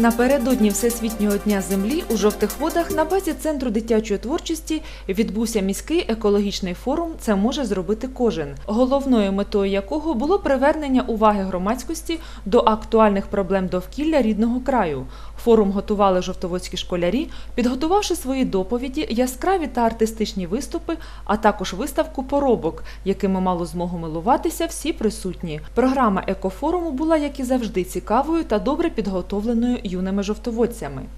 Напередодні Всесвітнього дня землі у жовтих водах на базі центру дитячої творчості відбувся міський екологічний форум. Це може зробити кожен, головною метою якого було привернення уваги громадськості до актуальних проблем довкілля рідного краю. Форум готували жовтоводські школярі, підготувавши свої доповіді, яскраві та артистичні виступи, а також виставку поробок, якими мало змогу милуватися всі присутні. Програма екофоруму була, як і завжди, цікавою та добре підготовленою юними жовтоводцями.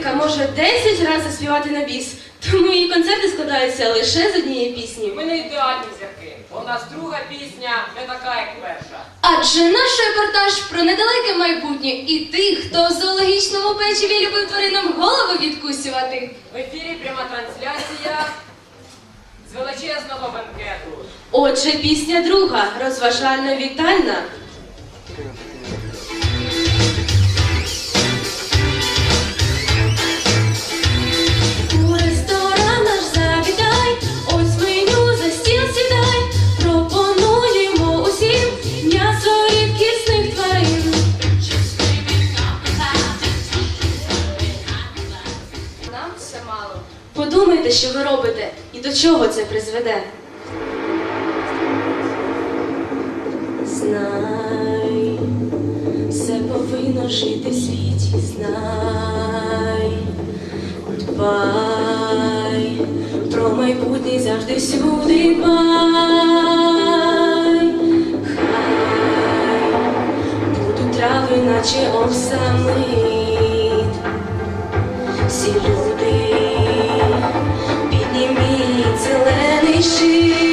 Ідеальна може 10 разів заспівати на біс, тому її концерти складаються лише з однієї пісні. Ми не ідеальні зірки. У нас друга пісня не така, як перша. Адже наш репортаж про недалеке майбутнє і тих, хто в зоологічному печиві любив тваринам голови відкусювати. В ефірі пряма трансляція з величезного бенкету. Отже, пісня друга, розважальна вітальна. До чого це призведе. Знай, все повинно жити в світі, знай, дбай, про майбутнє завжди всюди дбай. Хай будуть трави, наче оксамит. Всі люди she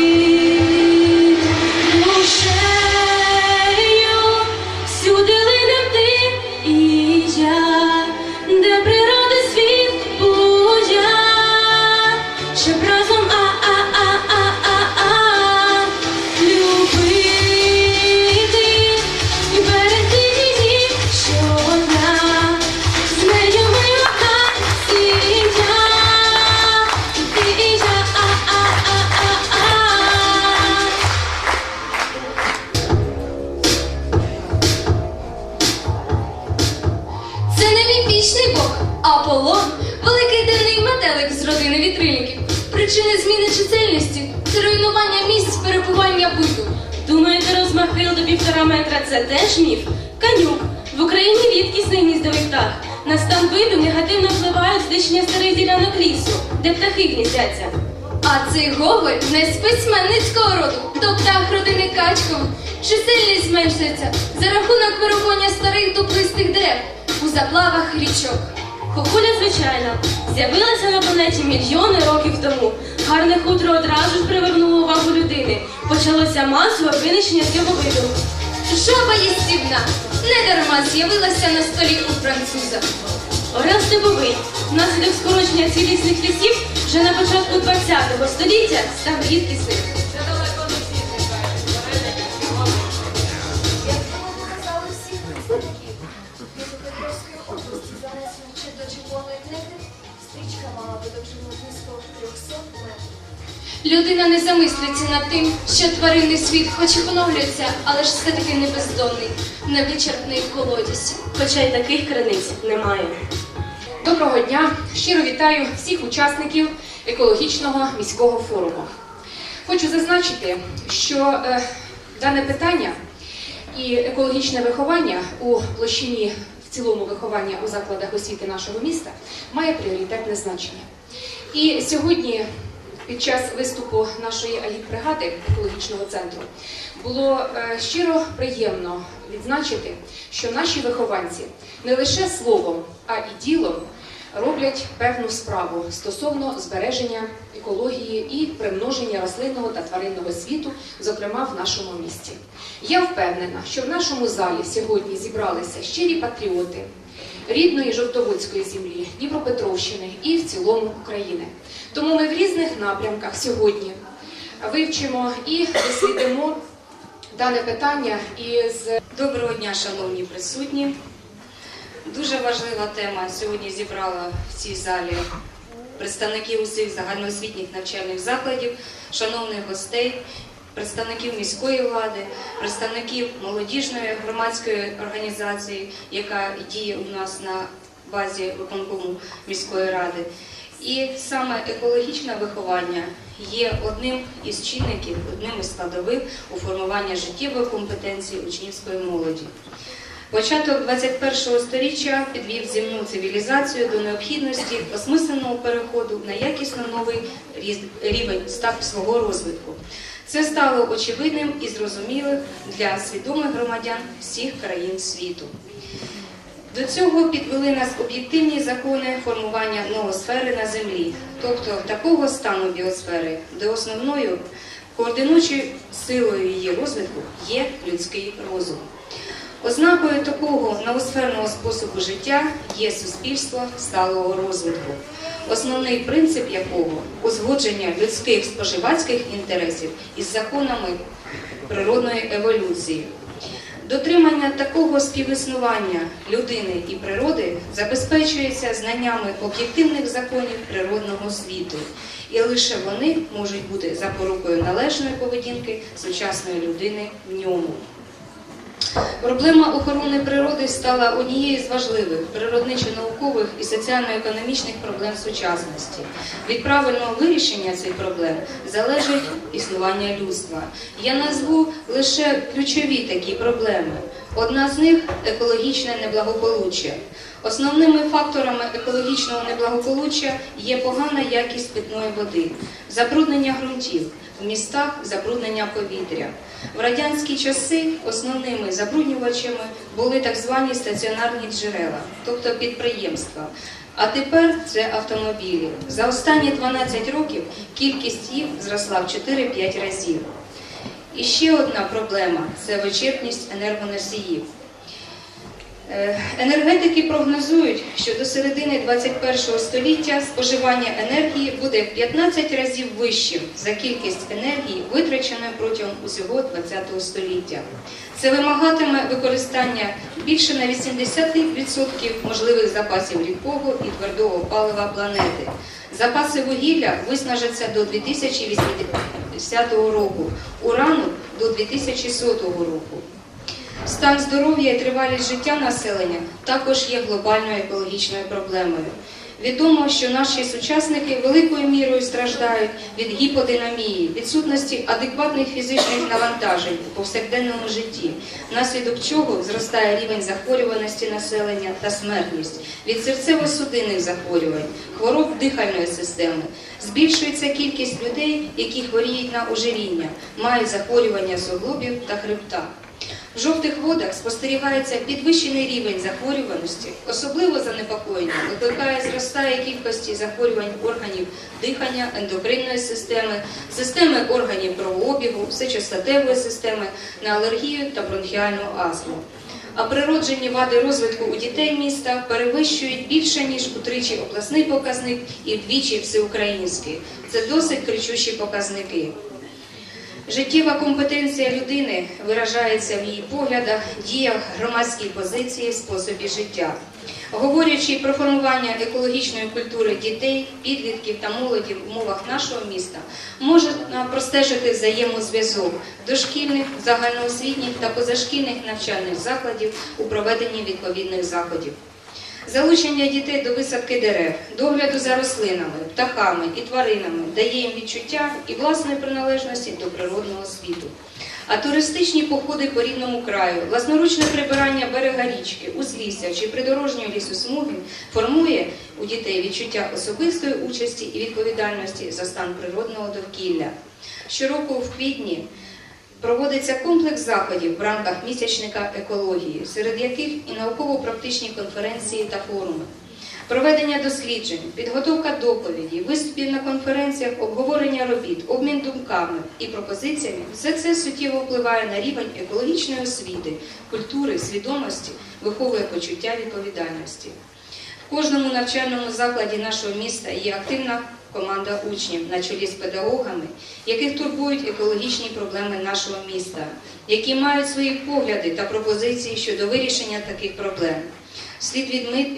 це руйнування місць перебування биту. Думаєте, розмахил до півтора метра це теж міф? Канюк. В Україні рідкісний гніздовий птах. На стан виду негативно впливають знищення старих ділянок лісу, де птахи гніздяться. А цей Гоголь не з роду, то птах родини Качков. Чисельність зменшується за рахунок вирубування старих дуплистих дерев у заплавах річок. Кокуля, звичайно, з'явилася на планеті мільйони років тому. Гарне хутро одразу ж привернуло увагу людини. Почалося масове винищення цього виду. Жаба їстівна не дарма з'явилася на столі у француза. Орел степовий, внаслідок скорочення цілісних лісів вже на початку ХХ століття став рідкісним. Людина не замислиться над тим, що тваринний світ хоч і поновлюється, але ж все-таки не бездонний, невичерпний колодязь. Хоча й таких криниць немає. Доброго дня! Щиро вітаю всіх учасників екологічного міського форуму. Хочу зазначити, що е, дане питання і екологічне виховання у площині в цілому виховання у закладах освіти нашого міста має пріоритетне значення. І сьогодні під час виступу нашої агітбригади екологічного центру було е, щиро приємно відзначити, що наші вихованці не лише словом, а і ділом роблять певну справу стосовно збереження екології і примноження рослинного та тваринного світу, зокрема в нашому місті. Я впевнена, що в нашому залі сьогодні зібралися щирі патріоти рідної Жовтоводської землі, Дніпропетровщини і в цілому України. Тому ми в різних напрямках сьогодні вивчимо і дослідимо дане питання із Доброго дня, шановні присутні. Дуже важлива тема сьогодні зібрала в цій залі представників усіх загальноосвітніх навчальних закладів, шановних гостей, представників міської влади, представників молодіжної громадської організації, яка діє у нас на базі виконкому міської ради. І саме екологічне виховання є одним із чинників, одним із складових у формуванні життєвої компетенції учнівської молоді. Початок 21-го століття підвів земну цивілізацію до необхідності осмисленого переходу на якісно новий рівень став свого розвитку. Це стало очевидним і зрозумілим для свідомих громадян всіх країн світу. До цього підвели нас об'єктивні закони формування ноосфери на землі, тобто такого стану біосфери, де основною координуючою силою її розвитку є людський розум. Ознакою такого ноосферного способу життя є суспільство сталого розвитку, основний принцип якого узгодження людських споживацьких інтересів із законами природної еволюції. Дотримання такого співіснування людини і природи забезпечується знаннями об'єктивних законів природного світу, і лише вони можуть бути запорукою належної поведінки сучасної людини в ньому. Проблема охорони природи стала однією з важливих природничо-наукових і соціально-економічних проблем сучасності. Від правильного вирішення цих проблем залежить існування людства. Я назву лише ключові такі проблеми. Одна з них екологічне неблагополуччя. Основними факторами екологічного неблагополуччя є погана якість питної води, забруднення ґрунтів, в містах забруднення повітря. В радянські часи основними забруднювачами були так звані стаціонарні джерела, тобто підприємства. А тепер це автомобілі. За останні 12 років кількість їх зросла в 4-5 разів. І ще одна проблема це вичерпність енергоносіїв. Е, Енергетики прогнозують, що до середини 21 століття споживання енергії буде в 15 разів вищим за кількість енергії, витраченої протягом усього 20 століття. Це вимагатиме використання більше на 80% можливих запасів рідкого і твердого палива планети. Запаси вугілля виснажаться до 2080 року, урану до 2100 року. Стан здоров'я і тривалість життя населення також є глобальною екологічною проблемою. Відомо, що наші сучасники великою мірою страждають від гіподинамії, відсутності адекватних фізичних навантажень у повсякденному житті, внаслідок чого зростає рівень захворюваності населення та смертність від серцево-судинних захворювань, хвороб дихальної системи. Збільшується кількість людей, які хворіють на ожиріння, мають захворювання суглобів та хребта. В жовтих водах спостерігається підвищений рівень захворюваності, особливо занепокоєння викликає зростає кількості захворювань органів дихання, ендокринної системи, системи органів кровообігу, всечастотевої системи на алергію та бронхіальну астму. А природжені вади розвитку у дітей міста перевищують більше ніж утричі обласний показник і вдвічі всеукраїнський. Це досить кричущі показники. Життєва компетенція людини виражається в її поглядах, діях, громадській позиції, способі життя. Говорячи про формування екологічної культури дітей, підлітків та молоді в умовах нашого міста, можна простежити взаємозв'язок дошкільних, загальноосвітніх та позашкільних навчальних закладів у проведенні відповідних заходів. Залучення дітей до висадки дерев, догляду за рослинами, птахами і тваринами дає їм відчуття і власної приналежності до природного світу. А туристичні походи по рідному краю, власноручне прибирання берега річки, узлісся чи придорожньої лісосмуги формує у дітей відчуття особистої участі і відповідальності за стан природного довкілля. Щороку в квітні проводиться комплекс заходів в рамках місячника екології, серед яких і науково-практичні конференції та форуми. Проведення досліджень, підготовка доповідей, виступів на конференціях, обговорення робіт, обмін думками і пропозиціями все це суттєво впливає на рівень екологічної освіти, культури, свідомості, виховує почуття відповідальності. В кожному навчальному закладі нашого міста є активна команда учнів на чолі з педагогами, яких турбують екологічні проблеми нашого міста, які мають свої погляди та пропозиції щодо вирішення таких проблем. Слід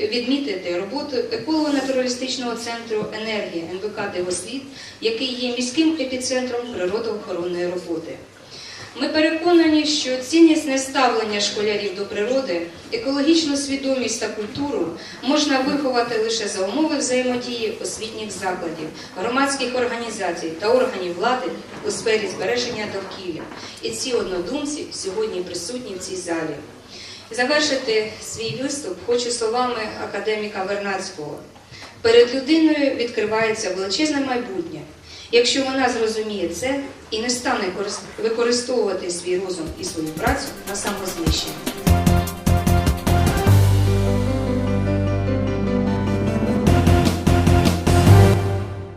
відмітити роботу еколого-натуралістичного центру енергія НВК Дивослід, який є міським епіцентром природоохоронної роботи. Ми переконані, що ціннісне ставлення школярів до природи, екологічну свідомість та культуру можна виховати лише за умови взаємодії освітніх закладів, громадських організацій та органів влади у сфері збереження довкілля. І ці однодумці сьогодні присутні в цій залі. Завершити свій виступ хочу словами академіка Вернадського. Перед людиною відкривається величезне майбутнє. Якщо вона зрозуміє це і не стане корис- використовувати свій розум і свою працю на самознищення.